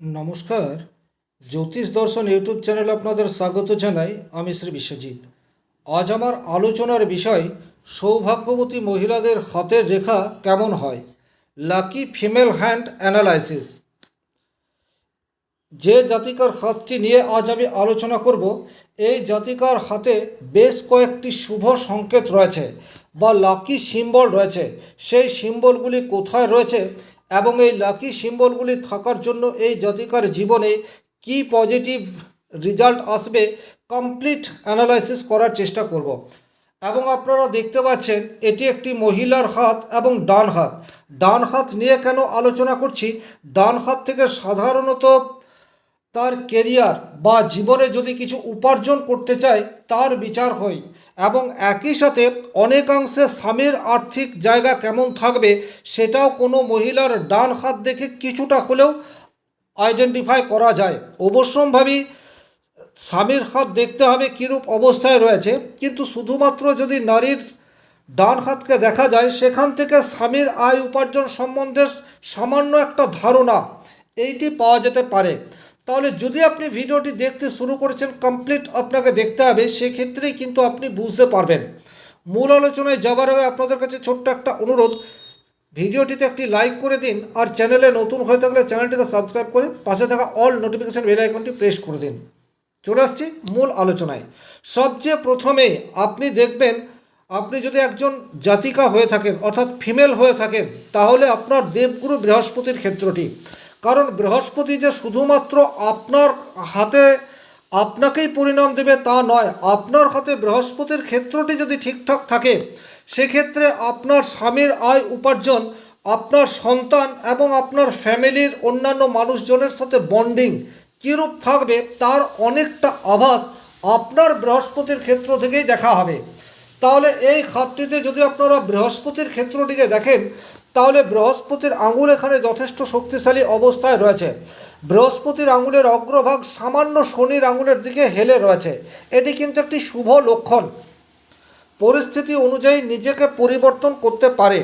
নমস্কার। জ্যোতিষ দর্শন ইউটিউব চ্যানেলে আপনাদের স্বাগত জানাই আমি শ্রী বিশ্বজিৎ। আজ আমার আলোচনার বিষয়, সৌভাগ্যবতী মহিলাদের হাতের রেখা কেমন হয়? লাকি ফিমেল হ্যান্ড অ্যানালাইসিস যে জাতিকার হাতটি নিয়ে আজ আমি আলোচনা করব, এই জাতিকার হাতে বেশ কয়েকটি শুভ সংকেত রয়েছে বা লাকি সিম্বল রয়েছে। সেই সিম্বলগুলি কোথায় রয়েছে এবং এই লাকি সিম্বলগুলি থাকার জন্য এই জাতিকার জীবনে কি পজিটিভ রেজাল্ট আসবে কমপ্লিট অ্যানালাইসিস করার চেষ্টা করব। এবং আপনারা দেখতে পাচ্ছেন, এটি একটি মহিলার হাত এবং ডান হাত। ডান হাত নিয়ে কেন আলোচনা করছি? ডান হাত থেকে সাধারণত তার কেরিয়ার বা জীবনে যদি কিছু উপার্জন করতে চায়, তার বিচার হয়। এবং একই সাথে অনেকাংশে স্বামীর আর্থিক জায়গা কেমন থাকবে সেটাও কোনো মহিলার ডান হাত দেখে কিছুটা হলেও আইডেন্টিফাই করা যায়। অবশ্যম্ভাবী স্বামীর হাত দেখতে হবে কীরূপ অবস্থায় রয়েছে, কিন্তু শুধুমাত্র যদি নারীর ডান হাতকে দেখা যায়, সেখান থেকে স্বামীর আয় উপার্জন সম্বন্ধে সামান্য একটা ধারণা, এইটি পাওয়া যেতে পারে। তাহলে যদি আপনি ভিডিওটি দেখতে শুরু করেছেন কমপ্লিট আপনাকে দেখতে হবে, সেক্ষেত্রেই কিন্তু আপনি বুঝতে পারবেন। মূল আলোচনায় যাবার আগে আপনাদের কাছে ছোট্ট একটা অনুরোধ, ভিডিওটিতে একটি লাইক করে দিন আর চ্যানেলে নতুন হয়ে থাকলে চ্যানেলটিকে সাবস্ক্রাইব করে পাশে থাকা অল নোটিফিকেশান বেল আইকনটি প্রেস করে দিন। চলে আসছি মূল আলোচনায়। সবচেয়ে প্রথমে আপনি দেখবেন, আপনি যদি একজন জাতিকা হয়ে থাকেন, অর্থাৎ ফিমেল হয়ে থাকেন, তাহলে আপনার দেবগুরু বৃহস্পতির ক্ষেত্রটি। কারণ বৃহস্পতি যে শুধুমাত্র আপনার হাতে আপনাকেই পরিণাম দেবে তা নয়, আপনার হাতে বৃহস্পতির ক্ষেত্রটি যদি ঠিকঠাক থাকে, সেক্ষেত্রে আপনার স্বামীর আয় উপার্জন, আপনার সন্তান এবং আপনার ফ্যামিলির অন্যান্য মানুষজনের সাথে বন্ডিং কীরূপ থাকবে তার অনেকটা আভাস আপনার বৃহস্পতির ক্ষেত্র থেকেই দেখা হবে। তাহলে এই খাতটিতে যদি আপনারা বৃহস্পতির ক্ষেত্রটিকে দেখেন তাহলে বৃহস্পতির আঙুল এখানে যথেষ্ট শক্তিশালী অবস্থায় রয়েছে। বৃহস্পতির আঙুলের অগ্রভাগ সামান্য শনির আঙুলের দিকে হেলে রয়েছে। এটি কিন্তু একটি শুভ লক্ষণ। পরিস্থিতি অনুযায়ী নিজেকে পরিবর্তন করতে পারে।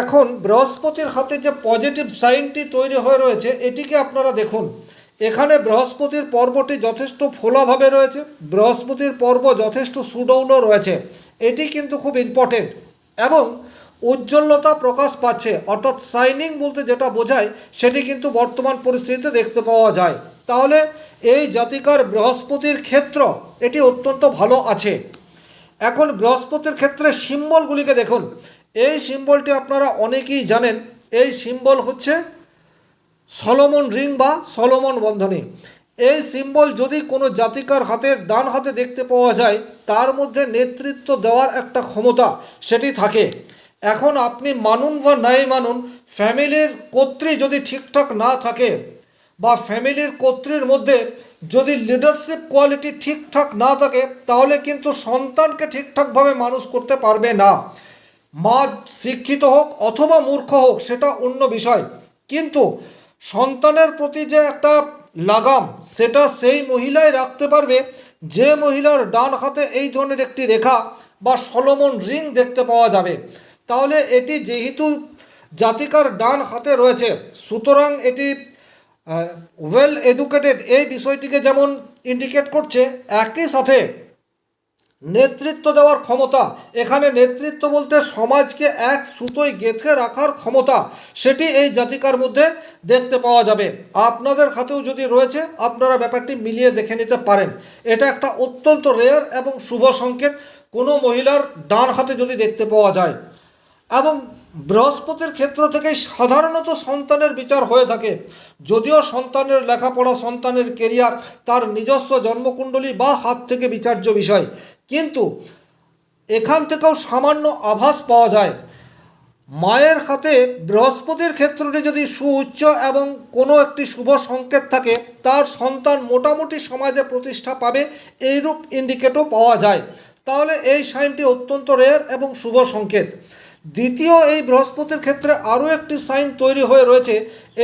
এখন বৃহস্পতির হাতে যে পজিটিভ সাইনটি তৈরি হয়ে রয়েছে, এটিকে আপনারা দেখুন। এখানে বৃহস্পতির পর্বটি যথেষ্ট ফোলাভাবে রয়েছে, বৃহস্পতির পর্ব যথেষ্ট সুডৌল রয়েছে। এটি কিন্তু খুব ইম্পর্টেন্ট এবং উজ্জ্বলতা প্রকাশ পাচ্ছে। অর্থাৎ শাইনিং বলতে যেটা বোঝায়, সেটি কিন্তু বর্তমান পরিস্থিতিতে দেখতে পাওয়া যায়। তাহলে এই জাতিকার বৃহস্পতির ক্ষেত্র, এটি অত্যন্ত ভালো আছে। এখন বৃহস্পতির ক্ষেত্রে সিম্বলগুলিকে দেখুন। এই সিম্বলটি আপনারা অনেকেই জানেন। এই সিম্বল হচ্ছে সলোমন রিং বা সলমন বন্ধনী। এই সিম্বল যদি কোনো জাতিকার হাতের ডান হাতে দেখতে পাওয়া যায়, তার মধ্যে নেতৃত্ব দেওয়ার একটা ক্ষমতা সেটি থাকে। এখন আপনি মানুন বা নাই মানুন, ফ্যামিলির কর্ত্রী যদি ঠিকঠাক না থাকে বা ফ্যামিলির কর্ত্রীর মধ্যে যদি লিডারশিপ কোয়ালিটি ঠিকঠাক না থাকে, তাহলে কিন্তু সন্তানকে ঠিকঠাকভাবে মানুষ করতে পারবে না। মা শিক্ষিত হোক অথবা মূর্খ হোক, সেটা অন্য বিষয়। কিন্তু সন্তানের প্রতি যে একটা লাগাম, সেটা সেই মহিলাই রাখতে পারবে যে মহিলার ডান হাতে এই ধরনের একটি রেখা বা সলমন রিং দেখতে পাওয়া যাবে। তাহলে এটি যেহেতু জাতিকার ডান হাতে রয়েছে, সুতরাং এটি ওয়েল এডুকেটেড এই বিষয়টিকে যেমন ইন্ডিকেট করছে, একই সাথে নেতৃত্ব দেওয়ার ক্ষমতা, এখানে নেতৃত্ব বলতে সমাজকে এক সুতোয় গেঁথে রাখার ক্ষমতা, সেটি এই জাতিকার মধ্যে দেখতে পাওয়া যাবে। আপনাদের হাতেও যদি রয়েছে, আপনারা ব্যাপারটি মিলিয়ে দেখে নিতে পারেন। এটা একটা অত্যন্ত রেয়ার এবং শুভ সংকেত, কোনো মহিলার ডান হাতে যদি দেখতে পাওয়া যায়। এবং বৃহস্পতির ক্ষেত্র থেকেই সাধারণত সন্তানের বিচার হয়ে থাকে। যদিও সন্তানের লেখাপড়া, সন্তানের কেরিয়ার তার নিজস্ব জন্মকুণ্ডলী বা হাত থেকে বিচার্য বিষয়। কিন্তু এখান থেকেও সামান্য আভাস পাওয়া যায়। মায়ের হাতে বৃহস্পতির ক্ষেত্রটি যদি সুউচ্চ এবং কোনো একটি শুভ সংকেত থাকে, তার সন্তান মোটামুটি সমাজে প্রতিষ্ঠা পাবে এইরূপ ইন্ডিকেটও পাওয়া যায়। তাহলে এই সাইনটি অত্যন্ত রেয়ার এবং শুভ সংকেত। দ্বিতীয় এই বৃহস্পতির ক্ষেত্রে আরও একটি সাইন তৈরি হয়ে রয়েছে।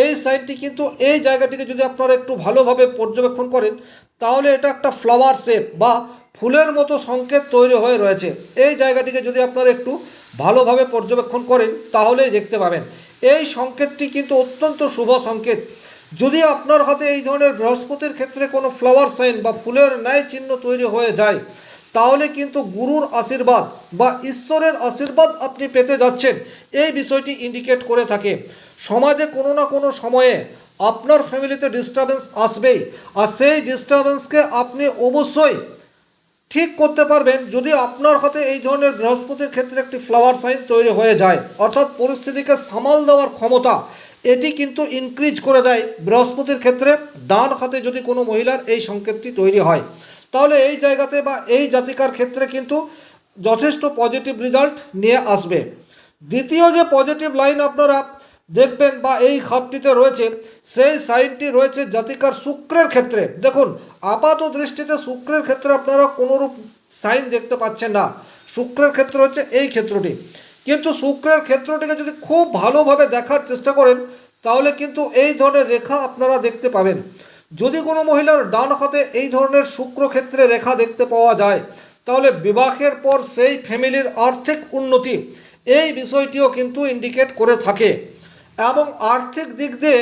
এই সাইনটি কিন্তু এই জায়গাটিকে যদি আপনারা একটু ভালোভাবে পর্যবেক্ষণ করেন, তাহলে এটা একটা ফ্লাওয়ার শেপ বা ফুলের মতো সংকেত তৈরি হয়ে রয়েছে। এই জায়গাটিকে যদি আপনারা একটু ভালোভাবে পর্যবেক্ষণ করেন, তাহলেই দেখতে পাবেন। এই সংকেতটি কিন্তু অত্যন্ত শুভ সংকেত। যদি আপনার হাতে এই ধরনের বৃহস্পতির ক্ষেত্রে কোনো ফ্লাওয়ার সাইন বা ফুলের ন্যায় চিহ্ন তৈরি হয়ে যায় তাহলে কিন্তু গুরুর আশীর্বাদ বা ঈশ্বরের আশীর্বাদ আপনি পেতে যাচ্ছেন। এই বিষয়টি ইন্ডিকেট করে থাকে। সমাজে কোনো না কোনো সময়ে আপনার ফ্যামিলিতে ডিস্টারবেন্স আসবেই। আর সেই ডিস্টারবেন্সকে আপনি অবশ্যই ঠিক করতে পারবেন যদি আপনার হাতে এই ধরনের বৃহস্পতির ক্ষেত্রে একটি ফ্লাওয়ার সাইন তৈরি হয়ে যায়। অর্থাৎ পরিস্থিতিকে সামাল দেওয়ার ক্ষমতা, এটি কিন্তু ইনক্রিজ করে দেয়। বৃহস্পতির ক্ষেত্রে ডান হাতে যদি কোনো মহিলার এই সংকেতটি তৈরি হয়। তাহলে এই জায়গাতে বা এই জাতিকার ক্ষেত্রে কিন্তু যথেষ্ট পজিটিভ রেজাল্ট নিয়ে আসবে। দ্বিতীয় যে পজিটিভ লাইন আপনারা দেখবেন বা এই খাতটিতে রয়েছে, সেই সাইনটি রয়েছে জাতিকার শুক্রের ক্ষেত্রে। দেখুন, আপাত দৃষ্টিতে শুক্রের ক্ষেত্রে আপনারা কোনোরূপ সাইন দেখতে পাচ্ছেন না। শুক্রের ক্ষেত্র হচ্ছে এই ক্ষেত্রটি। কিন্তু শুক্রের ক্ষেত্রটিকে যদি খুব ভালোভাবে দেখার চেষ্টা করেন, তাহলে কিন্তু এই ধরনের রেখা আপনারা দেখতে পাবেন। যদি কোনো মহিলার ডান হাতে এই ধরনের শুক্রক্ষেত্রে রেখা দেখতে পাওয়া যায়, তাহলে বিবাহের পর সেই ফ্যামিলির আর্থিক উন্নতি এই বিষয়টিও কিন্তু ইন্ডিকেট করে থাকে। এবং আর্থিক দিক দিয়ে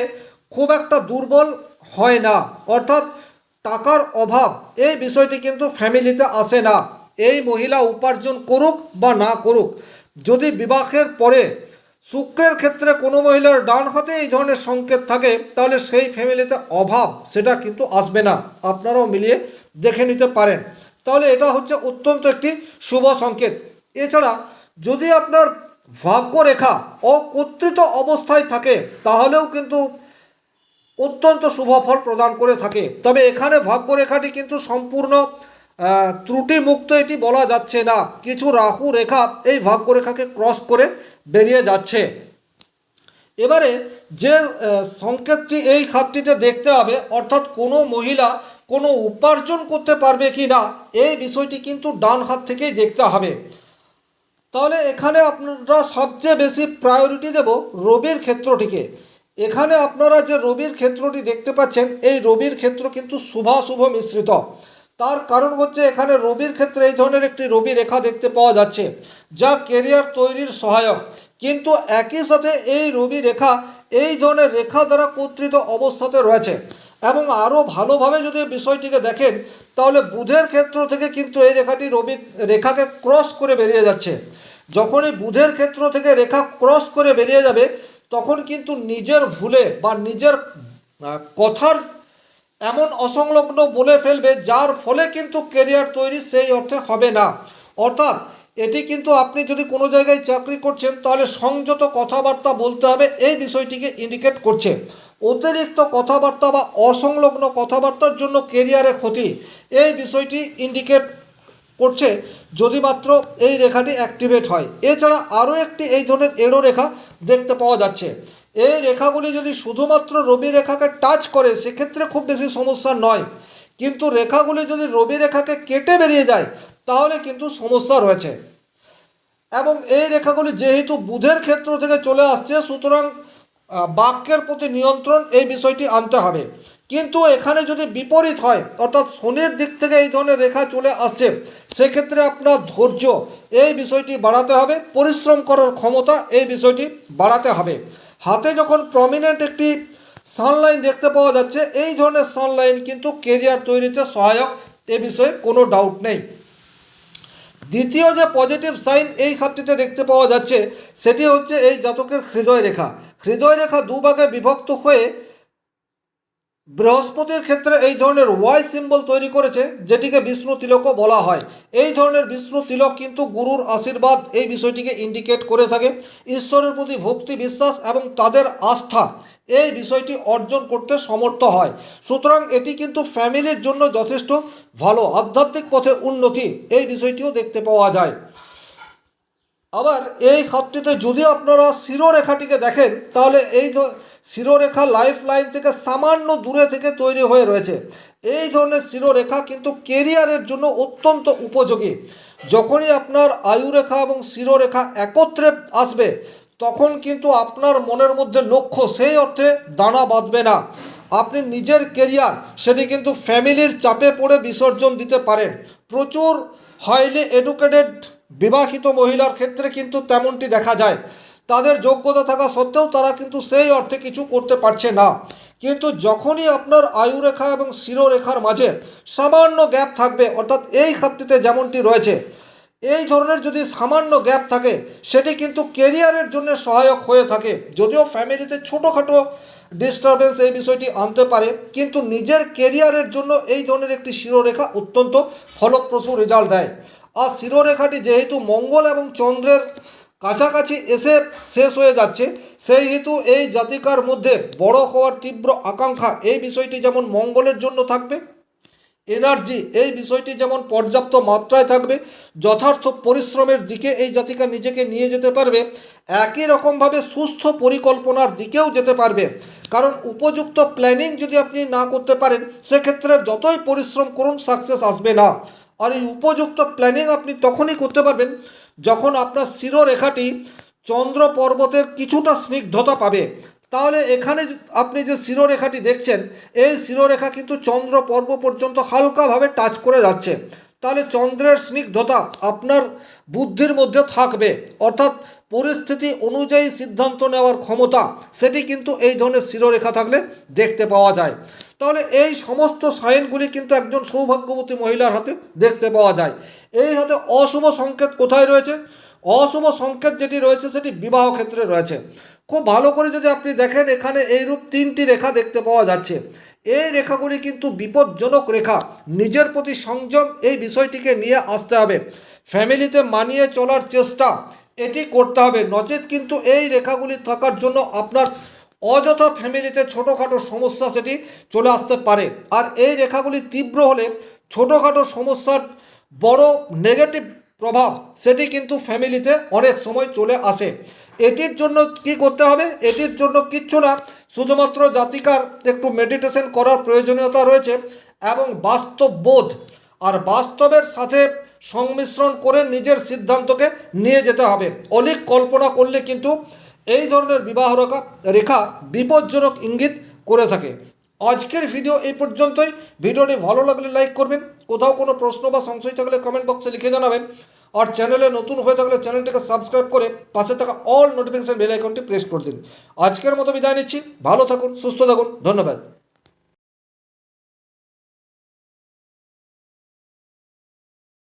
খুব একটা দুর্বল হয় না, অর্থাৎ টাকার অভাব এই বিষয়টি কিন্তু ফ্যামিলিতে আসে না। এই মহিলা উপার্জন করুক বা না করুক, যদি বিবাহের পরে শুক্রের ক্ষেত্রে কোনো মহিলার ডান হাতে এই ধরনের সংকেত থাকে, তাহলে সেই ফ্যামিলিতে অভাব, সেটা কিন্তু আসবে না। আপনারাও মিলিয়ে দেখে নিতে পারেন। তাহলে এটা হচ্ছে অত্যন্ত একটি শুভ সংকেত। এছাড়া যদি আপনার ভাগ্যরেখা অকর্তৃত অবস্থায় থাকে, তাহলেও কিন্তু অত্যন্ত শুভ ফল প্রদান করে থাকে। তবে এখানে ভাগ্যরেখাটি কিন্তু সম্পূর্ণ ত্রুটিমুক্ত এটি বলা যাচ্ছে না। কিছু রাহু রেখা এই ভাগ্যরেখাকে ক্রস করে বেরিয়ে যাচ্ছে। এবারে যে সংকেতটি, এই খাতটিতে দেখতে হবে, অর্থাৎ কোনো মহিলা কোনো উপার্জন করতে পারবে কি না, এই বিষয়টি কিন্তু ডান হাত থেকেই দেখতে হবে। তাহলে এখানে আপনারা সবচেয়ে বেশি প্রায়োরিটি দেব রবির ক্ষেত্রটিকে। এখানে আপনারা যে রবির ক্ষেত্রটি দেখতে পাচ্ছেন, এই রবির ক্ষেত্র কিন্তু শুভাশুভ মিশ্রিত। তার কারণ হচ্ছে এখানে রবির ক্ষেত্রে এই ধরনের একটি রবি রেখা দেখতে পাওয়া যাচ্ছে, যা কেরিয়ার তৈরির সহায়ক। কিন্তু একই সাথে এই রবি রেখা এই ধরনের রেখা দ্বারা কর্তৃত অবস্থাতে রয়েছে। এবং আরও ভালোভাবে যদি বিষয়টিকে দেখেন, তাহলে বুধের ক্ষেত্র থেকে কিন্তু এই রেখাটি রবি রেখাকে ক্রস করে বেরিয়ে যাচ্ছে। যখনই বুধের ক্ষেত্র থেকে রেখা ক্রস করে বেরিয়ে যাবে, তখন কিন্তু নিজের ভুলে বা নিজের কথার এমন অসংলগ্ন বলে ফেলবে, যার ফলে কিন্তু কেরিয়ার তৈরি সেই অর্থে হবে না। অর্থাৎ, এটি কিন্তু আপনি যদি কোনো জায়গায় চাকরি করছেন, তাহলে সংযত কথাবার্তা বলতে হবে, এই বিষয়টিকে ইন্ডিকেট করছে। অতিরিক্ত কথাবার্তা বা অসংলগ্ন কথাবার্তার জন্য কেরিয়ারে ক্ষতি, এই বিষয়টি ইন্ডিকেট করছে যদি মাত্র এই রেখাটি অ্যাক্টিভেট হয়। এছাড়া আরও একটি এই ধরনের এড়ো রেখা দেখতে পাওয়া যাচ্ছে। এই রেখাগুলি যদি শুধুমাত্র রবি রেখাকে টাচ করে, সেক্ষেত্রে খুব বেশি সমস্যা নয়। কিন্তু রেখাগুলি যদি রবি রেখাকে কেটে বেরিয়ে যায়, তাহলে কিন্তু সমস্যা রয়েছে। এবং এই রেখাগুলি যেহেতু বুধের ক্ষেত্র থেকে চলে আসছে, সুতরাং বাক্যের প্রতি নিয়ন্ত্রণ এই বিষয়টি আনতে হবে। কিন্তু এখানে যদি বিপরীত হয়, অর্থাৎ শনির দিক থেকে এই ধরনের রেখা চলে আসছে, সেক্ষেত্রে আপনার ধৈর্য, এই বিষয়টি বাড়াতে হবে। পরিশ্রম করার ক্ষমতা এই বিষয়টি বাড়াতে হবে। হাতে যখন প্রমিনেন্ট একটি সানলাইন দেখতে পাওয়া যাচ্ছে, এই ধরনের সানলাইন কিন্তু কেরিয়ার তৈরিতে সহায়ক, এ বিষয়ে কোনো ডাউট নেই। দ্বিতীয় যে পজিটিভ সাইন এই খাতটিতে দেখতে পাওয়া যাচ্ছে, সেটি হচ্ছে এই জাতকের হৃদয় রেখা হৃদয় রেখা দুভাগে বিভক্ত হয়ে বৃহস্পতির ক্ষেত্রে এই ধরনের ওয়াই সিম্বল তৈরি করেছে, যেটিকে বিষ্ণু তিলকও বলা হয়। এই ধরনের বিষ্ণু তিলক কিন্তু গুরুর আশীর্বাদ, এই বিষয়টিকে ইন্ডিকেট করে থাকে। ঈশ্বরের প্রতি ভক্তি, বিশ্বাস এবং তাদের আস্থা, এই বিষয়টি অর্জন করতে সমর্থ হয়। সুতরাং এটি কিন্তু ফ্যামিলির জন্য যথেষ্ট ভালো, আধ্যাত্মিক পথে উন্নতি, এই বিষয়টিও দেখতে পাওয়া যায়। আবার এই খাতটিতে যদি আপনারা শিরোরেখাটিকে দেখেন, তাহলে এই শিরোরেখা লাইফ লাইন থেকে সামান্য দূরে থেকে তৈরি হয়ে রয়েছে। এই ধরনের শিরোরেখা কিন্তু কেরিয়ারের জন্য অত্যন্ত উপযোগী। যখনই আপনার আয়ুরেখা এবং শিরোরেখা একত্রে আসবে, তখন কিন্তু আপনার মনের মধ্যে লক্ষ্য সেই অর্থে দানা বাঁধবে না। আপনি নিজের কেরিয়ার সেটি কিন্তু ফ্যামিলির চাপে পড়ে বিসর্জন দিতে পারেন। প্রচুর হাইলি এডুকেটেড বিবাহিত মহিলার ক্ষেত্রে কিন্তু তেমনটি দেখা যায়। তাদের যোগ্যতা থাকা সত্ত্বেও তারা কিন্তু সেই অর্থে কিছু করতে পারছে না। কিন্তু যখনই আপনার আয়ুরেখা এবং শিরোরেখার মাঝে সামান্য গ্যাপ থাকবে, অর্থাৎ এই ক্ষেত্রটিতে যেমনটি রয়েছে, এই ধরনের যদি সামান্য গ্যাপ থাকে, সেটি কিন্তু কেরিয়ারের জন্য সহায়ক হয়ে থাকে। যদিও ফ্যামিলিতে ছোটোখাটো ডিস্টারবেন্স এই বিষয়টি আনতে পারে, কিন্তু নিজের কেরিয়ারের জন্য এই ধরনের একটি শিরোরেখা অত্যন্ত ফলপ্রসূ রেজাল্ট দেয়। আর শিরোরেখাটি যেহেতু মঙ্গল এবং চন্দ্রের কাছাকাছি এসে শেষ হয়ে যাচ্ছে। সেই হেতু এই জাতিকার মধ্যে বড় হওয়ার তীব্র আকাঙ্ক্ষা এই বিষয়টি যেমন মঙ্গলের জন্য থাকবে, এনার্জি এই বিষয়টি যেমন পর্যাপ্ত মাত্রায় থাকবে, যথার্থ পরিশ্রমের দিকে এই জাতিকা নিজেকে নিয়ে যেতে পারবে, একই রকমভাবে সুস্থ পরিকল্পনার দিকেও যেতে পারবে। কারণ উপযুক্ত প্ল্যানিং যদি আপনি না করতে পারেন, সেক্ষেত্রে যতই পরিশ্রম করুন সাকসেস আসবে না। আর এই উপযুক্ত প্ল্যানিং আপনি তখনই করতে পারবেন যখন আপনার শিরোরেখাটি চন্দ্র পর্বতের কিছুটা স্নিগ্ধতা পাবে, তাহলে এখানে আপনি যে শিরোরেখাটি দেখছেন, এই শিরোরেখা কিন্তু চন্দ্র পর্ব পর্যন্ত হালকাভাবে টাচ করে যাচ্ছে। তাহলে চন্দ্রের স্নিগ্ধতা আপনার বুদ্ধির মধ্যে থাকবে। অর্থাৎ পরিস্থিতি অনুযায়ী সিদ্ধান্ত নেওয়ার ক্ষমতা, সেটি কিন্তু এই ধরনের শিরোরেখা থাকলে দেখতে পাওয়া যায়। তাহলে এই সমস্ত সাইনগুলি কিন্তু একজন সৌভাগ্যবতী মহিলার হাতে দেখতে পাওয়া যায়। এই হাতে অশুভ সংকেত কোথায় রয়েছে? অশুভ সংকেত যেটি রয়েছে সেটি বিবাহ ক্ষেত্রে রয়েছে। খুব ভালো করে যদি আপনি দেখেন, এখানে এইরূপ তিনটি রেখা দেখতে পাওয়া যাচ্ছে। এই রেখাগুলি কিন্তু বিপজ্জনক রেখা। নিজের প্রতি সংযম এই বিষয়টিকে নিয়ে আসতে হবে। ফ্যামিলিতে মানিয়ে চলার চেষ্টা এটি করতে হবে। নচেত কিন্তু এই রেখাগুলি থাকার জন্য আপনার অযথা ফ্যামিলিতে ছোটোখাটো সমস্যা সেটি চলে আসতে পারে। আর এই রেখাগুলি তীব্র হলে ছোটোখাটো সমস্যার বড় নেগেটিভ প্রভাব সেটি কিন্তু ফ্যামিলিতে অনেক সময় চলে আসে। এটির জন্য কি করতে হবে? এটির জন্য কিচ্ছু না, শুধুমাত্র জাতিকার একটু মেডিটেশন করার প্রয়োজনীয়তা রয়েছে এবং বাস্তব বোধ আর বাস্তবের সাথে সংমিশ্রণ করে নিজের সিদ্ধান্তকে নিয়ে যেতে হবে। অলিক কল্পনা করলে কিন্তু এই ধরনের বিবাহ রেখা রেখা বিপজ্জনক ইঙ্গিত করে থাকে। আজকের ভিডিও এই পর্যন্তই। ভিডিওটি ভালো লাগলে লাইক করবেন। কোথাও কোনো প্রশ্ন বা সংশয় থাকলে কমেন্ট বক্সে লিখে জানাবেন। আর চ্যানেলে নতুন হয়ে থাকলে চ্যানেলটিকে সাবস্ক্রাইব করে পাশে থাকা অল নোটিফিকেশান বেল আইকনটি প্রেস করে দিন। আজকের মতো বিদায় নিচ্ছি। ভালো থাকুন, সুস্থ থাকুন। ধন্যবাদ।